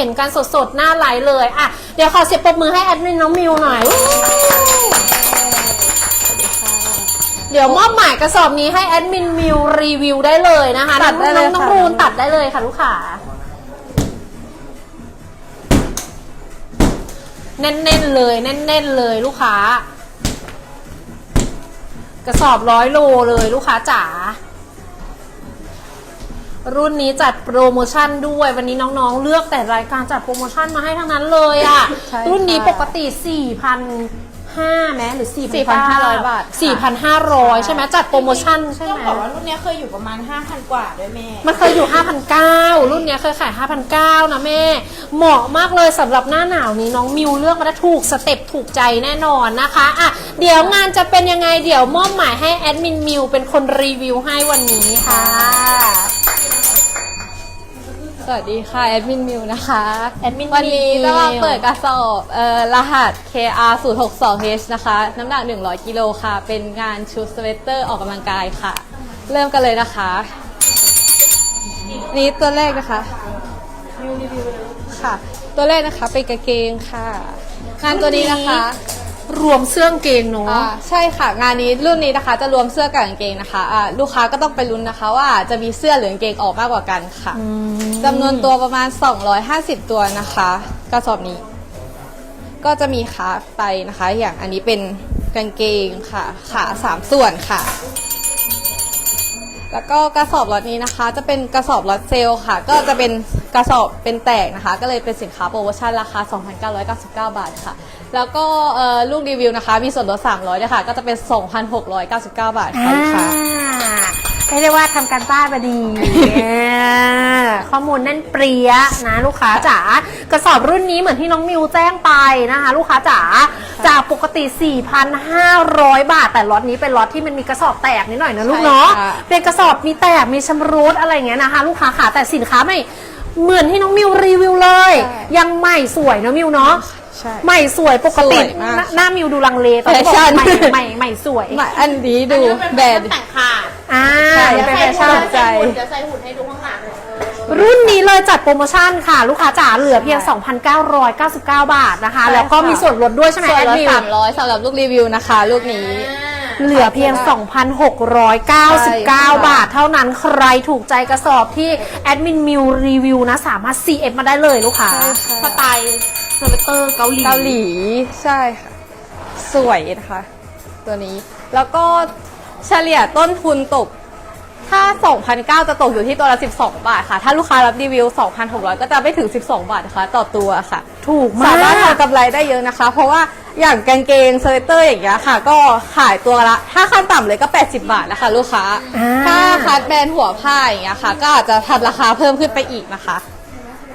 เห็นกันสดๆ หน้าไลฟ์เลยอะเดี๋ยวขอเสียงปรบมือให้แอดมินน้องมิวหน่อยเดี๋ยวมอบหมายกระสอบนี้ให้แอดมินมิวรีวิวได้เลยนะคะตัดได้เลยน้องค่ะ รูนตัดได้เลยค่ะลูกค้าแน่นๆเลยแน่นๆเลยลูกค้า กระสอบร้อยโลเลยลูกค้าจ๋า รุ่นนี้จัดโปรโมชั่นด้วย วันนี้น้องๆ เลือกแต่รายการจัดโปรโมชั่นมาให้ทั้งนั้นเลยอะ่ะ ใช่ค่ะ รุ่นนี้ปกติ 4,500แม้ หรือ 4,500บาทค่ะ4,500 ใช่ไหมจัดโปรโมชั่นใช่ต้องไหมบอกว่ารุ่นเนี้ยเคยอยู่ประมาณ 5,000 กว่าด้วยแม่ มันเคยอยู่ 5,900 รุ่นเนี้ยเคยขาย 5,900 นะแม่ เหมาะมากเลยสำหรับหน้าหนาวนี้น้องมิวเลือกมาได้ถูกสเต็ปถูกใจแน่นอนนะคะอะเดี๋ยวงานจะเป็นยังไงเดี๋ยวมอบหมายให้แอดมินมิวเป็นคนรีวิวให้วันนี้ค่ะส วัสดีค่ะ แอดมินมิวนะคะแอดมินวันนี้มิวจะมาเปิดกระสอบเอ่อรหัส KR 0 6 2 H นะคะ น้ำหนัก 100 กิโลค่ะ เป็นงานชุดสเวตเตอร์ออกกำลังกายค่ะ เริ่มกันเลยนะคะ นี่ตัวแรกนะคะค่ะ ตัวแรกนะคะเป็นกางเกงค่ะ งานตัวนี้นะคะ รวมเสื้อกางเกงเนาะ อ่าใช่ค่ะ งานนี้รุ่นนี้นะคะจะรวมเสื้อกับกางเกงนะคะอ่าลูกค้าก็ต้องไปลุ้นนะคะ ว่าจะมีเสื้อหรือกางเกงออกมากกว่ากันค่ะจำนวนตัวประมาณ 250 ตัวนะคะกระสอบนี้ ก็จะมีขาไปนะคะ อย่างอันนี้เป็นกางเกงค่ะ ขาสามส่วนค่ะ แล้วก็กระสอบล็อตนี้นะคะ จะเป็นกระสอบล็อตเซลค่ะ ก็จะเป็นกระสอบเป็นแตกนะคะ ก็เลยเป็นสินค้าโปรโมชั่นราคา 2,999 บาทค่ะ แล้วก็เอ่อลูกรีวิวนะคะ มีส่วนลด300ด้วยค่ะ ก็จะเป็น 2,699 บาทค่ะลูกค้า ไม่ได้ว่าทำการบ้านมาดีอ่าข้อมูลแน่นเปรี้ยนะลูกค้าจ๋ากระสอบรุ่นนี้เหมือนที่น้องมิวแจ้งไปนะคะ ลูกค้าจ๋าจากปกติ 4,500 บาท แต่ล็อตนี้เป็นล็อตที่มันมีกระสอบแตกนิดหน่อยนะลูกเนาะใช่ค่ะ เป็นกระสอบมีแตกมีชำรุดอะไรอย่างเงี้ยนะคะ ลูกค้าขาแต่สินค้าไม่เหมือนที่น้องมิวรีวิวเลยยังใหม่สวยนะมิวเนาะ ใช่ ใหม่สวยปกติสวยมากหน้าหน้ามิวดูลังเลตอนที่บอกแฟชั่น ใหม่ใหม่ใหม่สวยมาอันนี้ดูแบรนด์ แต่งขาด อ่าใช่ยังเป็เป็นนแฟแฟชั่ชั่นนใจ เดี๋ยวใส่หุ่นให้ดูข้างหลังเลยเออรุ่นนี้เลยจัดโปรโมชั่นค่ะ ลูกค้าจ๋าเหลือเพียง 2,999 บาทนะคะใช่แล้วก็ค่ะมีส่วนลดด้วยใช่ไหมส่วนแอดลดมิว300สำหรับลูกรีวิวนะคะ ลูกนี้ เหลือเพียง 2,699 บาท เท่านั้นใครถูกใจกระสอบที่แอดมินมิวรีวิวนะ สามารถ CF มาได้เลยลูกค้าใช่ค่ะสไตล์สเวตเตอร์เกาหลี เกาหลี ใช่ค่ะ สวยนะคะ ตัวนี้ แล้วก็ เฉลี่ยต้นทุนตก ถ้า 2,900 จะตกอยู่ที่ตัวละ 12 บาทค่ะ ถ้าลูกค้ารับรีวิว 2,600 ก็จะไม่ถึง 12 บาทนะคะต่อตัวค่ะ ถูกมาสามารถก ทำกำไรได้เยอะนะคะ เพราะว่าอย่างกางเกงสเวตเตอร์อย่างเงี้ยค่ะ ก็ขายตัวละ ถ้าขั้นต่ำเลยก็ 80 บาทนะคะลูกค้า อ่า ถ้าคัดแบรนด์หัวผ้าอย่างเงี้ยค่ะ ก็อาจจะทำราคาเพิ่มขึ้นไปอีกนะคะ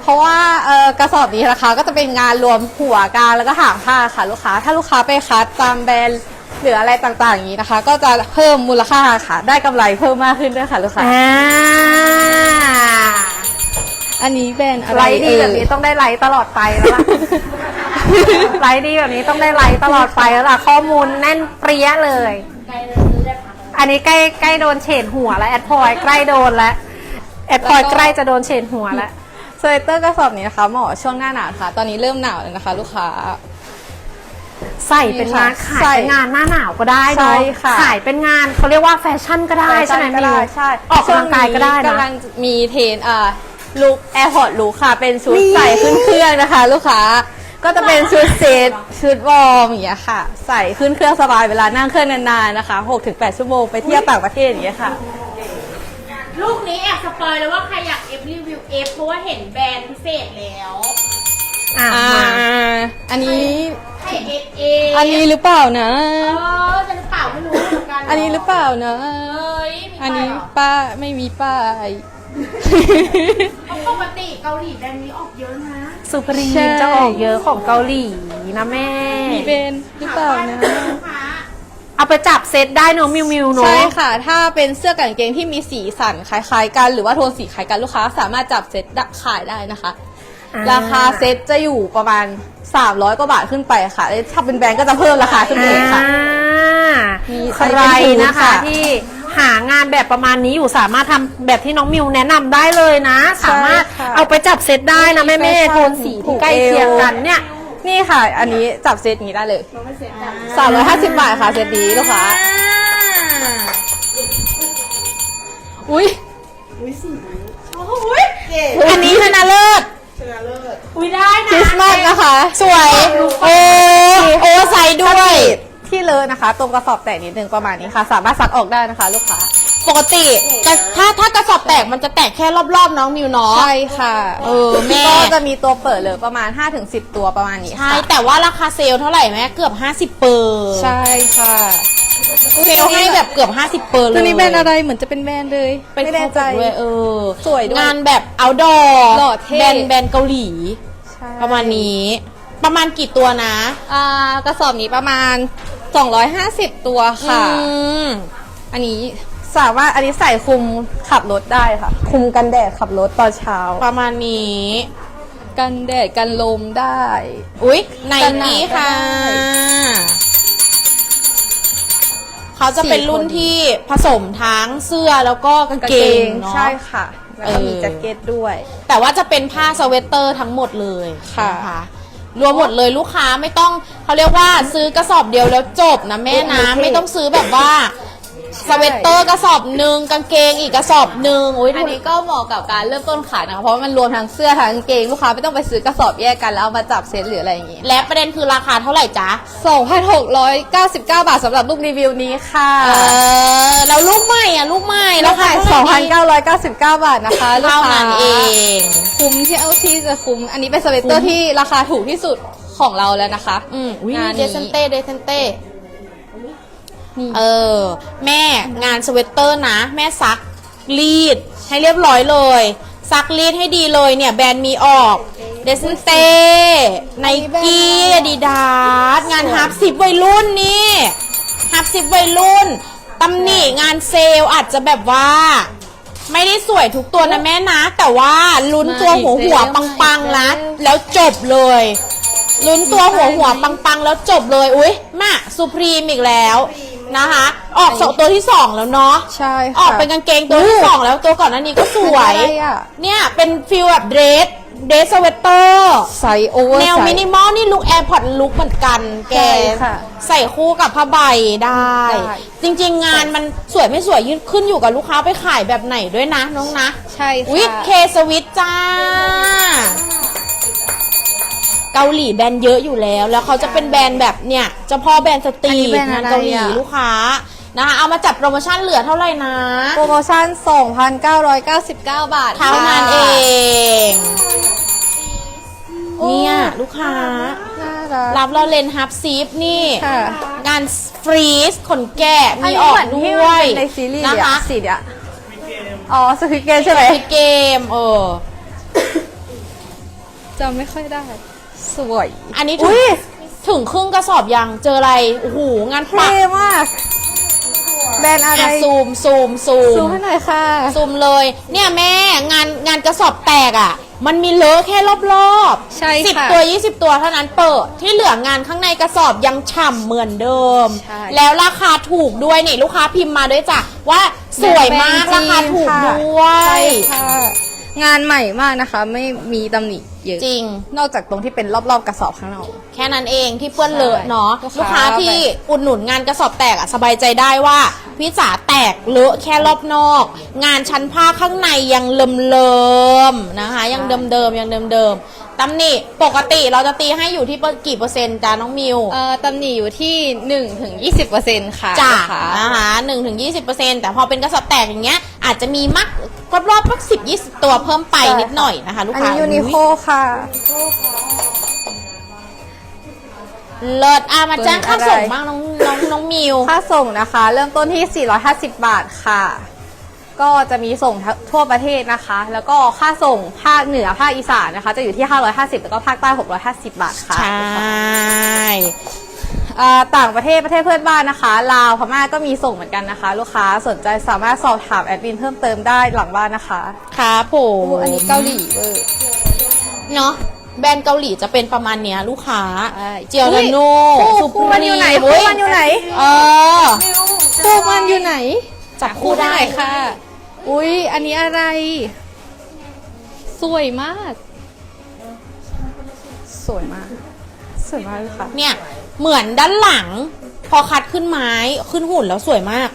เพราะว่าเอ่อกระสอบนี้นะคะก็จะเป็นงานรวมหัวกลางแล้วก็หางผ้าค่ะลูกค้า ถ้าลูกค้าไปคัดตามแบรนด์ หรืออะไรต่างๆอย่างนี้นะคะ ก็จะเพิ่มมูลค่าค่ะ ได้กำไรเพิ่มมากขึ้นด้วยค่ะลูกค้าอ่าอันนี้แบรนด์อะไรไลฟ์ดีแบบนี้เอ่ยต้องได้ไลฟ์ตลอดไปแล้วล่ะ ไลฟ์ดีแบบนี้ต้องได้ไลฟ์ตลอดไปแล้วล่ะ ข้อมูลแน่นเปรี้ยเลย อันนี้ใกล้ใกล้โดนเฉดหัวแล้วแอดพลอยใกล้โดนแล้วแอดพลอยใกล้จะโดนเฉดหัวแล้ว สเวตเตอร์กระสอบนี้นะคะเหมาะช่วงหน้าหนาวค่ะ ตอนนี้เริ่มหนาวแล้วนะคะ ลูกค้า ใส่เป็นงานใช่ขายเป็นงานหน้าหนาวก็ได้ใช่เนาะค่ะ ขายเป็นงานเขาเรียกว่าแฟชั่นก็ได้ใช่ไหมก็มิได้วใช่ออกกำลังกายก็ได้ช่วงนะ กำลังมีเทรนอ่าลุคแอร์พอร์ตลุคค่ะ เป็นชุดนี่ ใส่ขึ้นเครื่องนะคะ ลูกค้า ก็จะเป็นชุดเซตชุดวอร์มอย่างเงี้ยค่ะ ใส่ขึ้นเครื่องสบายเวลานั่งเครื่องนานๆนะคะ6-8 ชั่วโมงไปเที่ยวต่างประเทศอย่างเงี้ยค่ะ ลูกนี้แอบสปอยเลยว่าใครอยากเอฟรีวิวเอฟเพราะว่าเห็นแบรนด์พิเศษแล้ว อะอ่ามาอันนี้ ให้เอฟเออันนี้หรือเปล่านะ เออจะหรือเปล่าไม่รู้เหมือนกันอันนี้หรือเปล่านะ เอ้ยมีอันนี้ป้ายเหรอป้าไม่มีป้ายเพราะปกติเกาหลีแบรนด์นี้ออกเยอะนะสุพรีใช่มจะออกเยอะของเกาหลีนะแม่ มีเบนหรือเปล่านะคะเอาไปจับเซตได้เนอะมิวมิวเนอะใช่ค่ะ ถ้าเป็นเสื้อกับกางเกงที่มีสีสันคล้ายๆกัน หรือว่าโทนสีคล้ายกันลูกค้า สามารถจับเซ็ตขายได้นะคะอ่ ราคาเซ็ตจะอยู่ประมาณ 300 กว่าบาทขึ้นไปค่ะแล้วถ้าเป็นแบรนด์ก็จะเพิ่มราคาขึ้นไปอีกค่ะอ่ามีใครนะคะค่ะที่หางานแบบประมาณนี้อยู่สามารถทำแบบที่น้องมิวแนะนำได้เลยนะ สามารถค่ะเอาไปจับเซตได้นะแม่แม่แฟชั่นโทนสีที่ใกล้เคียงกันเนี่ย นี่ค่ะ อันนี้จับเซตอย่างนี้ได้เลยสามร้อยห้าสิบบาทค่ะเซตนี้ลูกค้าอุ้ยอันนี้ชนะเลิศ อุ้ยได้ คริ นะ สต์มาสนะคะ สวยโอ้โอ้ใส่ ด้วย ที่เลอะนะคะ ตรงกระสอบแตกนิดนึงประมาณนี้ค่ะ สามารถซักออกได้นะคะ ลูกค้า ปกติแต่ถ้าถ้ากระสอบแตกมันจะแตกแค่รอบๆน้องมิวเนาะ ใช่ค่ะ เออแม่ ก็จะมีตัวเปิดเหลยประมาณ 5-10 ตัวประมาณนี้ใช่ ค่ะ แต่ว่าราคาเซลล์เท่าไหร่แม่เกือบ 50 เปอร์ใช่ค่ะ เซลล์ให้แบบเกือบ 50 เปอร์เลยตัวนี้แบรนด์อะไรเหมือนจะเป็นแบรนด์เลย เป็นไม่แน่ใจครบด้วยเออสวยด้วยงานแบบเอาดอหล่อเท่ แบรนด์แบรนด์เกาหลี ใช่ประมาณนี้ ประมาณกี่ตัวนะอ่ากระสอบนี้ประมาณ 250 ตัวค่ะ อืมอันนี้สามารถอันนี้ใส่คุมขับรถได้ค่ะ คุมกันแดดขับรถตอนเช้า ประมาณนี้กันแดดกันลมได้ อุ๊ยในกันหนาวนี้ก็ค่ะได้เขาจะเป็นสี่รุ่นคนที่ผสมทั้งเสื้อแล้วก็กางเกงเนาะใช่ค่ะ แล้วก็มีเออแจ็คเก็ตด้วย แต่ว่าจะเป็นผ้าสเวตเตอร์ทั้งหมดเลยค่ะน รวมหมดเลยลูกค้าไม่ต้องเขาเรียกว่าซื้อกระสอบเดียวแล้วจบนะแม่นะโอเคไม่ต้องซื้อแบบว่า สเวตเตอร์กระสอบหนึ่งกางเกงอีกกระสอบหนึ่งอุ้ยอันนี้ก็เหมาะกับการเริ่มต้นขายนะคะเพราะว่ามันรวมทั้งเสื้อทั้งกางเกงลูกค้าไม่ต้องไปซื้อกระสอบแยกกันแล้วเอามาจับเซตหรืออะไรอย่างงี้และประเด็นคือราคาเท่าไหร่จ๊ะ2,699 บาทสำหรับลูกรีวิวนี้ค่ะเออแล้วลูกใหม่อะลูกใหม่ราคาเท่าไหร่ดี2,999 บาทนะคะลูกเท่าค้านั้นเองคุ้มที่เอาที่จะคุ้มอันนี้เป็นสเวตเตอร์ที่ราคาถูกที่สุดของเราแล้วนะคะ อืมอุ้ยงานเดนี้ซนเต้เดซนเต้ นี่ เออ แม่งานสเวตเตอร์นะ แม่ซักรีดให้เรียบร้อยเลย ซักรีดให้ดีเลยเนี่ย แบรนด์มีออกเดซินเต้ไนกี้ดีดาสงานฮับสิบวัยรุ่นนี่ฮับสิบวัยรุ่นตำหนิงานเซลล์อาจจะแบบว่า ไม่ได้สวยทุกตัวนะแม่นะ แต่ว่าลุ้นตัวหัวหัวปังๆนะแล้วจบเลยลุ้นตัวหัวหัวปังๆ แล้วจบเลย อุ้ยมาสุพรีมอีกแล้ว นะคะ ออกสองตัวที่สองแล้วเนาะ ใช่ค่ะ ออกเป็นกางเกงตัวที่สองแล้วตัวก่อนหน้านี้ก็สวย เป็นอะไรอะ เนี่ยเป็นฟิลแบบเดรส เดรสสเวตเตอร์ไซส์โอเวอร์แนวไซส์มินิมอลนี่ลุคแอร์พอร์ตลุคเหมือนกันแกใช่ค่ะใส่คู่กับผ้าใบได้ ได้ จริงๆงานมันสวยไม่สวยยืนขึ้นอยู่กับลูกค้าไปขายแบบไหนด้วยนะน้องนะ ใช่ค่ะ วิทเคสวิตจ้า เกาหลีแบรนด์เยอะอยู่แล้ว แล้วเขาจะเป็นแบรนด์แบบเนี่ยเฉพาะแบรนด์สตรีอันนี้แบรนด์งานอะไรเกาหลีอะ ลูกค้านะคะเอามาจัดโปรโมชั่นเหลือเท่าไหร่นะ โปรโมชั่น 2,999 บาทเท่านั้นเอง เนี่ย ลูกค้า น่ารัก รับเราเลนฮับซีฟนี่ ค่ะ งานฟรีสขนแกะอันมีนี้ออกเหมือนที่ด้มัวนยเป็นในซีรีส์นะเลยคะอะสีเนี้ยอ๋อสควิตเกมใช่ไหมคือเกมเออจำไม่ค่อยได้ สวย อันนี้ถึงอุ๊ย ถึงครึ่งกระสอบยังเจออะไรโอ้โหงานเท่ปักมากแบรนด์อะไรอะซูมซูมซูซูมมให้หน่อยค่ะ ซูมเลย เนี่ยแม่งานงานกระสอบแตกอะ มันมีเลอะแค่รอบๆใช่สิบค่ะตัว 20 ตัวเท่านั้นเปิดที่เหลืองานข้างในกระสอบยังฉ่ำเหมือนเดิม ใช่แล้วราคาถูกด้วยนี่ลูกค้าพิมพ์มาด้วยจ้ะว่าสวยมากราคาถูกด้วใช่ยค่ะ งานใหม่มากนะคะ ไม่มีตำหนิเยอะ จริง นอกจากตรงที่เป็นรอบๆกระสอบข้างนอก แค่นั้นเองที่เปื้อนเลอะเนาะใช่ลูกค้าลูกค้าที่อุดหนุนงานกระสอบแตกอะสบายใจได้ว่าพี่จ๋าแตกเลอะแค่รอบนอก งานชั้นผ้าข้างในยังเลิมเลิมๆนะคะ ยังเดิมเดิมๆยังเดิมเดิมๆ ตำหนิปกติเราจะตีให้อยู่ที่กี่เปอร์เซ็นต์จ้าน้องมิวเอ่อตำหนิอยู่ที่1ถึง20%ค่ะจ้าลูกค้านะคะหนึ่งถึงยี่สิบเปอร์เซ็นต์แต่พอเป็นกระสอบแตกอย่างเงี้ย อาจจะมีมักรอบๆสักสิบยี่สิบตัวเพิ่มไปนิดหน่อยนะคะ ลูกอันค้านี้ยูนิโคค่ะเลิศอะมาแจ้งค่าตัวนี้ส่งอะไรบ้างน้องน้องน้องมิวค่าส่งนะคะ เริ่มต้นที่ 450 บาทค่ะ ก็จะมีส่งทั่วประเทศนะคะ แล้วก็ค่าส่งภาคเหนือภาคอีสานนะคะ จะอยู่ที่ 550 แล้วก็ภาคใต้ 650 บาทค่ะใช่อ่าต่างประเทศประเทศเพื่อนบ้านนะคะลาวพม่าก็มีส่งเหมือนกันนะคะ ลูกค้าสนใจสามารถสอบถามแอดมินเพิ่มเติมได้หลังบ้านนะคะครับผมอันนี้เกาหลีเวอร์เนาะแบรนด์เกาหลีจะเป็นประมาณเนี้ยลูกค้าใช่เจียวนาโนคู่สุคู่มันอยู่ไหนเฮ้คู่มันอยู่ไหน เออคู่มันอยู่ไหนจับคู่ได้หน่อยค่ะ อุ้ยอันนี้อะไร สวยมาก สวยมาก สวยมากเลยค่ะ เนี่ย เหมือนด้านหลัง พอคัดขึ้นไม้ขึ้นหุ่นแล้วสวยมาก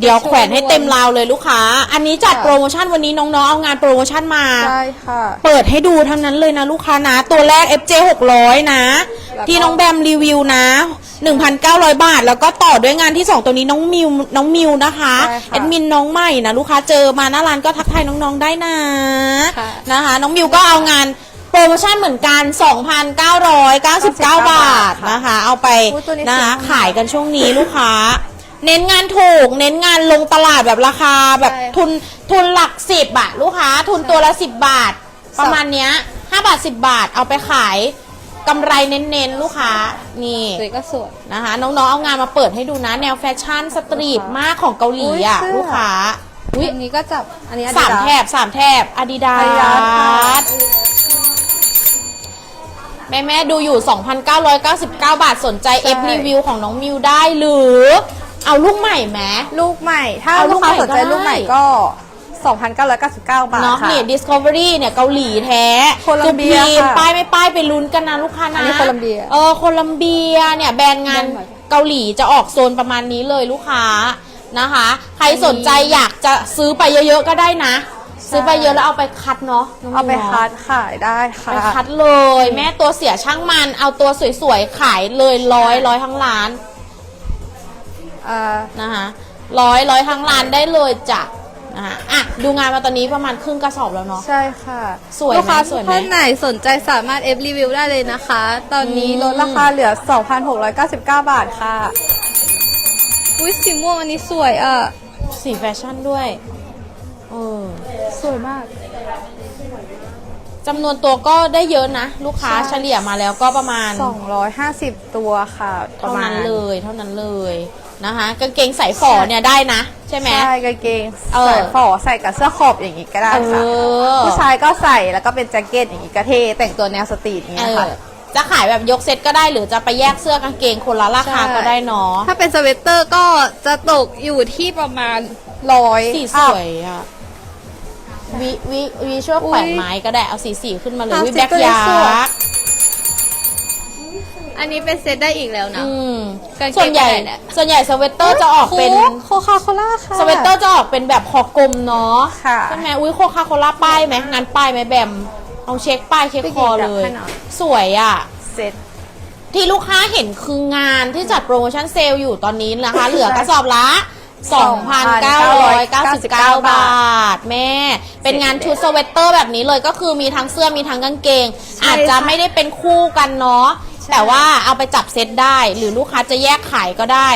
เดี๋ยวแขวนให้เต็มราวเลยลูกค้า อันนี้จัดค่ะ โปรโมชั่นวันนี้น้องๆเอางานโปรโมชั่นมา ใช่ค่ะ เปิดให้ดูทั้งนั้นเลยนะลูกค้านะ ตัวแรก FJ 600 นะ แล้วก็ ที่น้องแบมรีวิวนะ 1,900 บาท แล้วก็ต่อด้วยงานที่ 2 ตัวนี้น้องมิวน้องมิวนะคะใช่ค่ะแอดมินน้องใหม่นะ ลูกค้าเจอมาหน้าร้านก็ทักทายน้องๆได้นะค่ะ นะคะ น้องมิวก็เอางานโปรโมชั่นเหมือนกัน 2,999 บาทนะคะ เอาไปอุ๊ยตัวนี้นะคะสวยมาก ขายกันช่วงนี้ลูกค้า เน้นงานถูก เน้นงานลงตลาดแบบราคาแบบใช่ค่ะทุนทุนหลักสิบอะลูกค้า ทุนตัวละสิบบาทประมาณเนี้ยห้าบาทสิบบาทเอาไปขายกำไรเน้นๆ ลูกค้านี่สวยก็สวย นะคะ น้องๆ เอางานมาเปิดให้ดูนะ แนวแฟชั่นสตรีทมากของเกาหลีอะอุ๊ยเสื้อ ลูกค้าอุ้ยอันนี้ก็จับ อันนี้สาม Adidas แถบสามแถบอาดิดา Adidas ค่ะสแม่แม่ๆดูอยู่ 2,999 บาทสนใจ ใช่เอฟรีวิวของน้องมิวได้หรือ เอาลูกใหม่ไหม ลูกใหม่ ถ้าเอาลูลูกกค้าใหม่สนใจก็ได้ ลูกใหม่ก็ 2,999 บาทเนาะค่ะนี่ Discovery เนี่ยเกาหลีแท้โคลัมเบียจุดพีนค่ะป้ายไม่ป้ายไปลุ้นกันนะลูกค้านะอันนี้โคลัมเบียเออโคลัมเบียเนี่ยแบรนด์งานแบรนด์ใหม่เกาหลีจะออกโซนประมาณนี้เลยลูกค้านะคะ ใครสนใจอยากจะซื้อไปเยอะๆก็ได้นะซื้อไปเยอะแล้วเอาไปคัดเนาะน้งเอาไปมิวนะ คัดขายได้ค่ะ ไปคัดเลย แม่ตัวเสียช่างมันเอาตัวสวยๆ ขายเลยร้อยร้อยทั้งร้าน อ่านะคะร้อยร้อยทั้งร้านได้เลยจ้ะนะคะอะดูงานมาตอนนี้ประมาณครึ่งกระสอบแล้วเนาะ ใช่ค่ะสวยไหมลูกค้าสวยไหมท่านไหนสนใจสามารถเอฟรีวิวได้เลยนะคะ ตอนนี้อืม ลดราคาเหลือ 2,699 บาทค่ะ อุ้ยสีม่วงอันนี้สวยอะ สีแฟชั่นด้วยเออสวยมาก จำนวนตัวก็ได้เยอะนะ ลูกค้าใช่ เฉลี่ยมาแล้วก็ประมาณ 250 ตัวค่ะ ประเท่ามาณนั้นเลยเท่านั้นเลย นะคะกางเกงใส่ฝอเนี่ยได้นะ ใช่ไหม ใช่กางเกงเออใส่ฝอใส่กับเสื้อขอบอย่างนี้ก็ได้เอค่ะอผู้ชายก็ใส่แล้วก็เป็นแจ็คเก็ตอย่างนี้ก็เท่แต่งตัวแนวสตรีทอย่างเอเงี้ยอค่ะ จะขายแบบยกเซตก็ได้หรือจะไปแยกเสื้อกางเกงคนละราคาใช่ก็ได้เนาะถ้าเป็นสเวตเตอร์ก็จะตกอยู่ที่ประมาณร้อยสีสวยอะวิวิวิช่วยแขวนไม้ก็ได้เอาสีสีขึ้นมาเลยวิแบ็กยาร์ก อันนี้เป็นเซตได้อีกแล้วนะ อืมกางเกงส่วนใหญ่ไปไหนเนี่ย ส่วนใหญ่สเวตเตอร์จะออกเป็นโคคาโคล่าค่ะสเวตเตอร์จะออกเป็นแบบคอกลมเนาะค่ะ ใช่ไหมอุ้ยโคคาโคล่าป้ายไหมงานป้ายไหมแบมเอาเช็คป้ายเช็คไปคหยิอบแบบเลยให้หน่อย สวยอะ เซต ที่ลูกค้าเห็นคืองานที่จัดโปรโมชั่นเซลล์อยู่ตอนนี้นะคะ เหลือกระสอบละ 2,999 บาท แม่ เป็นงานชุดสเวตเตอร์แบบนี้เลยก็คือมีทั้งเสื้อมีทั้งกางเกง ใช่อาจจะค่ะ ไม่ได้เป็นคู่กันเนาะ แต่ว่าเอาไปจับเซตได้ หรือลูกค้าจะแยกขายก็ได้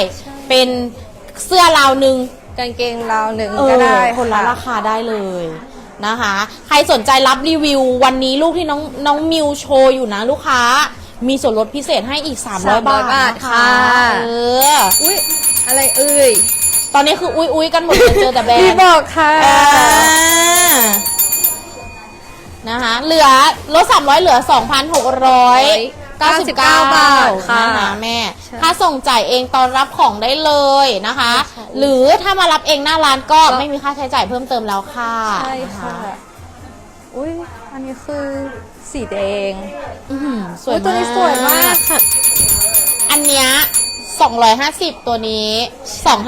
เป็นเสื้อราวหนึ่งกางเกงราวหนึ่งเอก็อได้คนละค่ะราคาได้เลยนะคะ ใครสนใจรับรีวิววันนี้ลูกที่น้องน้องมิวโชว์อยู่นะลูกค้า มีส่วนลดพิเศษให้อีก 300 บาทบาทนค่ะเอออุ้ยอะไรเอ่ยตอนนี้คืออุ้ยอุ้ยกันหมดเลยเจอแต่แบรนพี่ด์บอกค่ะอ่านะคะเหลือลด300 เหลือ 2,699 บาทค่ะนะคะแม่ ใช่ถ้าส่งจ่ายเองตอนรับของได้เลยนะคะ ใช่ค่ะหรือถ้ามารับเองหน้าร้านก็ก็ ไม่มีค่าใช้จ่ายเพิ่มเติมแล้วค่ะใช่ค่ะ นอุ้ยอันนี้คือสีแดงอื้อหือสวยอุ๊ยตัวนี้สวยมากค่ะ อันเนี้ย250 ตัวนี้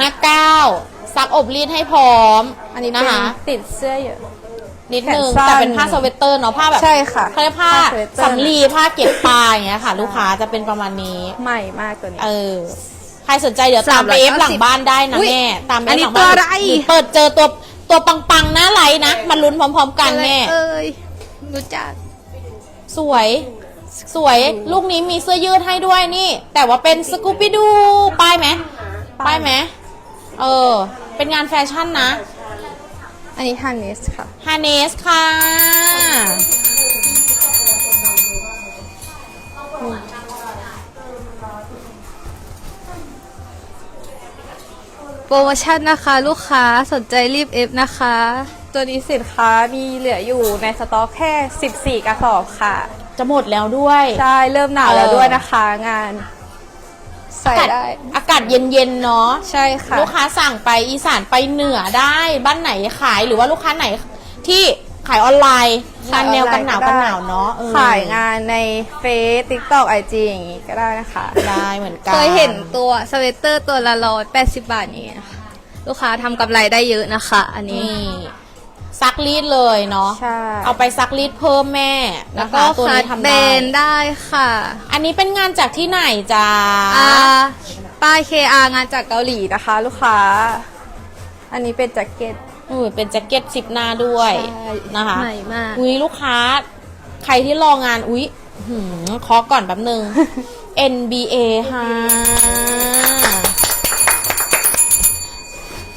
259 ซักอบรีดให้พร้อมอันนี้นะเป็นคะติดเสื้อเยอะ นิดนึงแขนสั้นแต่เป็นผ้าสเวตเตอร์เนาะผ้าแบบใช่ค่ะเขาเรียกผ้าผ้าสเวตเตอร์ สำลีผ้าเก็บปลาอย่างเงี้ยค่ะ ลูกค้าจะเป็นประมาณนี้ ใหม่มากตัวนี้ เออ ใครสนใจเดี๋ยวตามไป390เอฟหลังบ้านได้นะอุ๊ยแม่ ตามไปอันนี้หลังบ้านตัวอะไร หรือเปิดเจอตัวตัวปังๆหน้าไลน์นะมาลุ้นพร้อม ๆ กันแม่ เอ้ยรู้จัก สวย สวย ลูกนี้มีเสื้อยืดให้ด้วยนี่ แต่ว่าเป็นสกูปปี้ดู ป้ายไหมป้ายไหม เออ เป็นงานแฟชั่นนะ อันนี้ฮันนิสค่ะ ฮาเนสค่ะ โปรโมชั่นนะคะลูกค้าสนใจรีบเอฟนะคะ ตัวนี้สินค้ามีเหลืออยู่ในสต็อกแค่ 14 กระสอบค่ะ จะหมดแล้วด้วย ใช่ เริ่มหนาวแล้วด้วยนะคะงาน ใส่ได้ อากาศเย็นๆเนาะ ใช่ค่ะ ลูกค้าสั่งไปอีสานไปเหนือได้บ้านไหนขายหรือว่าลูกค้าไหนที่ขายออนไลน์งานแนวกันหนาวกันหนาวเนาะเออขายงานในเฟซติ๊กต็อกไอจีอย่างงี้ก็ได้นะคะได้เหมือนกันเคยเห็นตัวสเวตเตอร์ตัวละร้อยแปดสิบบาทอย่างเงี้ยนะคะลูกค้าทำกำไรได้เยอะนะคะ อันนี้นี่ ซักรีดเลยเนาะใช่ เอาไปซักรีดเพิ่มแม่แล้นะวก็คะตัวคันี้ดทำเบได้ นได้ค่ะ อันนี้เป็นงานจากที่ไหนจ้าอ่าป้าย KR งานจากเกาหลีนะคะ ลูกค้า อันนี้เป็นแจ็คเก็ตอือเป็นแจ็คเก็ตสิบหน้าด้วยใช่นะคะใหม่มาก อุ้ยลูกค้า ใครที่รองานอุ้ยหืมเคาะก่อนแป๊บนึง NBA ค่ะ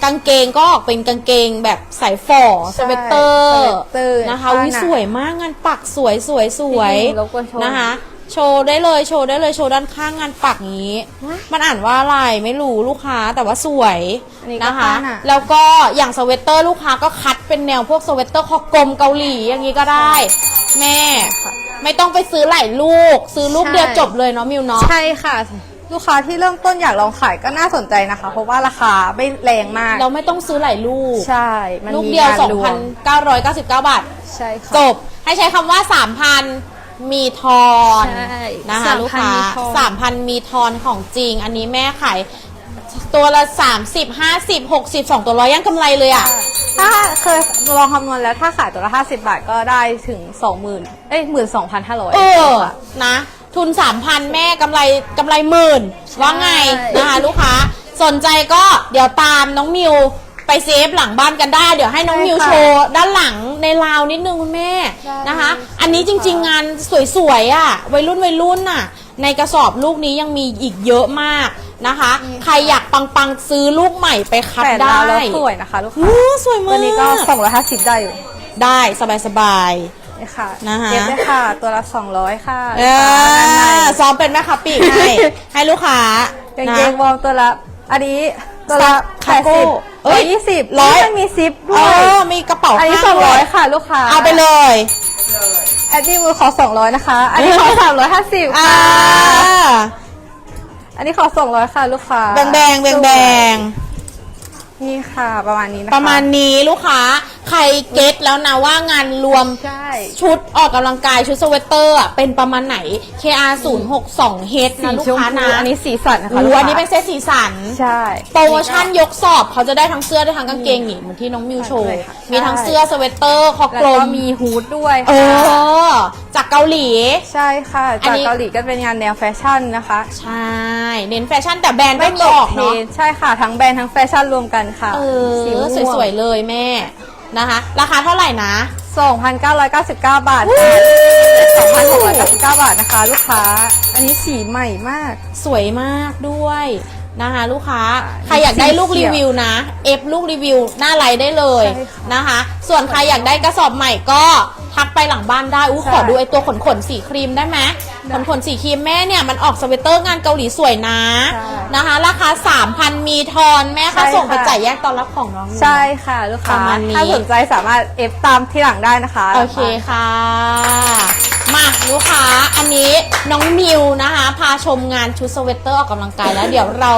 กางเกงก็ออกเป็นกางเกงแบบสายฝ่อสใช่เวตเตอร์สเวตเตอร์นะคะผ้าอุ้ยหนาสวยมากงานปักสวยสวยสวยจริงๆรบกวนโชว์นะคะ โชว์ได้เลยโชว์ได้เลยโชว์ด้านข้างงานปักนี้ มันอ่านว่าอะไรไม่รู้ลูกค้าแต่ว่าสวยอันนี้ก็นะคะ ผ้าหนาแล้วก็อย่างสเวตเตอร์ลูกค้าก็คัดเป็นแนวพวกสเวตเตอร์คอกลมเกาหลีอย่างนี้ก็ได้ แม่ ไม่ต้องไปซื้อหลายลูก ซื้อลูกเดียวจบเลยเนาะมิวเนาะ ใช่ค่ะ ลูกค้าที่เริ่มต้นอยากลองขายก็น่าสนใจนะคะ เพราะว่าราคาไม่แรงมาก เราไม่ต้องซื้อหลายลูก ใช่ มันลูกมีเดียว งานรวม2,999 บาท ใช่ค่ะ จบ ให้ใช้คำว่า 3,000 มีทอนใช่นะคะ3,000ลูกค้ามีทอน 3,000 มีทอนของจริง อันนี้แม่ขายตัวละ 30 50 60 2 ตัวร้อยยังกำไรเลยอะ ถ้าเคยลองคำนวณแล้วถ้าขายตัวละ 50 บาทก็ได้ถึง 20,000เอ้ย12,500เออค่ะนะ ทุน 3,000 แม่กำไรกำไรหมื่นว่าไงนะคะลูกค้าสนใจก็เดี๋ยวตามน้องมิวไปเซฟหลังบ้านกันได้ เดี๋ยวให้น้องใช่มิวค่ะโชว์ด้านหลังในราวนิดนึงคุณแม่ได้นะคะค่ะอันนี้จริง ๆ งานสวยๆอะวัยรุ่นวัยรุ่นน่ะ ในกระสอบลูกนี้ยังมีอีกเยอะมากนะคะ ใครอยากปังๆซื้อลูกใหม่ไปคัดแปดได้ดาวแล้วสวยนะคะลูกค้าอู้สวยมากตัวนี้ก็250ได้อยู่ได้สบาย นี่ค่ะนะคะเก็บได้ค่ะ ตัวละ200 ค่ะๆเอด้านในอซ้อมเป็นแม่ค้าปีกให้ ให้ลูกค้ากางนะเกงวอร์มตัวละ อันนี้ตัวละคาโก้80เอ้ร้อยยยี่สิบร้อย มันมีซิปเอด้วยอมีกระเป๋าอันนี้ข้างด้วย200ค่ะ ลูกค้าเอาไปเลยแอดดี้มือขอ200นะคะ อันนี้ขอ350อ่าค่ะอันนี้ขอ200ค่ะลูกค้าแบงแบงแบงแบงนี่ค่ะ ประมาณนี้นะคะ ประมาณนี้ลูกค้า ใครเก็ตแล้วนะว่างานรวมใช่ ชุดออกกำลังกายชุดสเวตเตอร์อะเป็นประมาณไหน KR 0 6 2 H นะสีลูกชมค้าพูนะอันนี้สีสันนะคะอู้ลูกค้าอันนี้เป็นเซตสีสัน ใช่ โปรโมชั่นยกสอบเขาจะได้ทั้งเสื้อได้ทั้งกางเกงนี่เหมือนที่น้องมิวโชว์ใช่ค่ะมีทั้งเสื้อสเวตเตอร์คอกแล้วลก็มมีฮูดด้วยเอค่ะอ จากเกาหลี ใช่ค่ะอันจากนี้ เกาหลีก็เป็นงานแนวแฟชั่นนะคะใช่ เน้นแฟชั่นแต่แบรนด์ไม่มีออกเทรเนาะนด์ใช่ค่ะทั้งแบรนด์ทั้งแฟชั่นรวมกันค่ะเอสีอม่วงสวยๆเลยแม่ นะคะ ราคาเท่าไหร่นะ 2,999 บาท2,699 บาทนะคะ ลูกค้า อันนี้สีใหม่มาก สวยมากด้วยนะคะ ลูกค้าค่ะใครอยากได้ลูกสีเขีรียววิวนะเอฟลูกรีวิวหน้าไลน์ได้เลยใช่ค่ะนะคะ ส่วนใครอยากได้กระสอบใหม่ก็ทักไปหลังบ้านได้อู้ใช่ขอดูไอตัวขนขนๆสีครีมได้ไหม ขนขนๆสีครีมแม่เนี่ยมันออกสเวตเตอร์งานเกาหลีสวยนะใช่นะคะ ราคา 3,000 มีทอนแม่ใช่คะค่ะส่งไปจ่ายแยกตอนรับของน้องใช่ค่ะลูกค้าประมาณนี้ ถ้าสนใจสามารถเอฟตามที่หลังได้นะคะโอเคค่ะ มาลูกค้าอันนี้น้องมิวนะคะ พาชมงานชุดสเวตเตอร์ออกกำลังกายแล้วเดี๋ยวเรา